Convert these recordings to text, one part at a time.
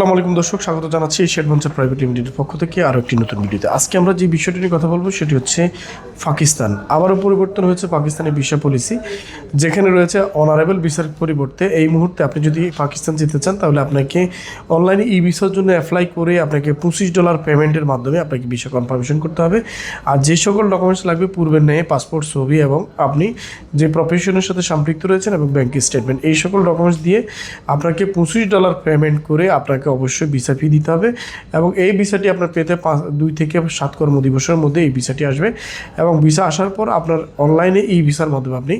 আসসালামু আলাইকুম দর্শক, স্বাগত জানাচ্ছি এশিয়া অ্যাডভেঞ্চার প্রাইভেট লিমিটেডের পক্ষ থেকে আরও একটি নতুন ভিডিওতে। আজকে আমরা যে বিষয়টি নিয়ে কথা বলব সেটি হচ্ছে পাকিস্তান। আবারও পরিবর্তন হয়েছে পাকিস্তানের ভিসা পলিসি। যেখানে রয়েছে অনারেবল ভিসার পরিবর্তে এই মুহূর্তে আপনি যদি পাকিস্তান যেতে চান, তাহলে আপনাকে অনলাইনে ই ভিসার জন্য অ্যাপ্লাই করে আপনাকে পঁচিশ ডলার পেমেন্টের মাধ্যমে আপনাকে ভিসা কনফার্মেশন করতে হবে। আর যে সকল ডকুমেন্টস লাগবে, পূর্বের ন্যায় পাসপোর্ট ছবি এবং আপনি যে প্রফেশনের সাথে সম্পৃক্ত রয়েছেন এবং ব্যাংক স্টেটমেন্ট এই সকল ডকুমেন্টস দিয়ে আপনাকে পঁচিশ ডলার পেমেন্ট করে আপনাকে অবশ্যই ভিসা ফি দিতে হবে। এবং এই ভিসাটি আপনার পেতে পাঁচ, দুই থেকে সাত কর্মদিবসের মধ্যে এই ভিসাটি আসবে। এবং ভিসা আসার পর আপনার অনলাইনে এই ভিসার মাধ্যমে আপনি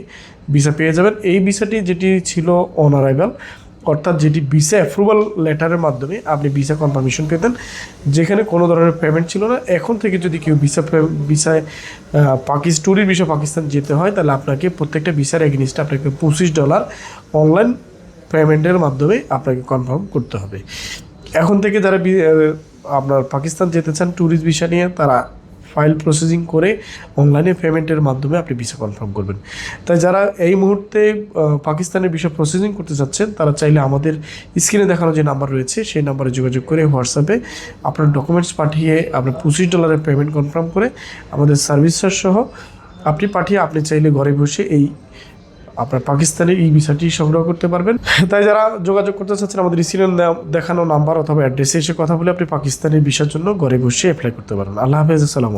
ভিসা পেয়ে যাবেন। এই ভিসাটি যেটি ছিল অন অনারাইভাল অর্থাৎ যেটি ভিসা অ্যাপ্রুভাল লেটারের মাধ্যমে আপনি ভিসা কনফার্মেশন পেতেন, যেখানে কোনো ধরনের পেমেন্ট ছিল না। এখন থেকে যদি কেউ ভিসা ভিসায় পাকিস্তান ট্যুরির ভিসা পাকিস্তান যেতে হয়, তাহলে আপনাকে প্রত্যেকটা ভিসার এগেনিস্টে আপনাকে পঁচিশ ডলার অনলাইন পেমেন্টের মাধ্যমে আপনাকে কনফার্ম করতে হবে। এখন থেকে যারা আপনার পাকিস্তান যেতে চান ট্যুরিস্ট ভিসা নিয়ে, তারা ফাইল প্রসেসিং করে অনলাইনে পেমেন্টের মাধ্যমে আপনি ভিসা কনফার্ম করবেন। তাই যারা এই মুহূর্তে পাকিস্তানের ভিসা প্রসেসিং করতে চাচ্ছেন তারা চাইলে আমাদের স্ক্রিনে দেখানো যে নাম্বার রয়েছে, সেই নাম্বারে যোগাযোগ করে হোয়াটসঅ্যাপে আপনার ডকুমেন্টস পাঠিয়ে আপনার পঁচিশ ডলারের পেমেন্ট কনফার্ম করে আমাদের সার্ভিস সহ আপনি পাঠিয়ে আপনি চাইলে ঘরে বসে এই আপনার পাকিস্তানের ই ভিসাটি সংগ্রহ করতে পারবেন। তাই যারা যোগাযোগ করতে চাচ্ছেন, আমাদের স্ক্রিনে দেখানো নাম্বার অথবা অ্যাড্রেসে এসে কথা বলে আপনি পাকিস্তানের ভিসার জন্য ঘরে বসে অ্যাপ্লাই করতে পারেন। আল্লাহ হাফেজ, আসসালাম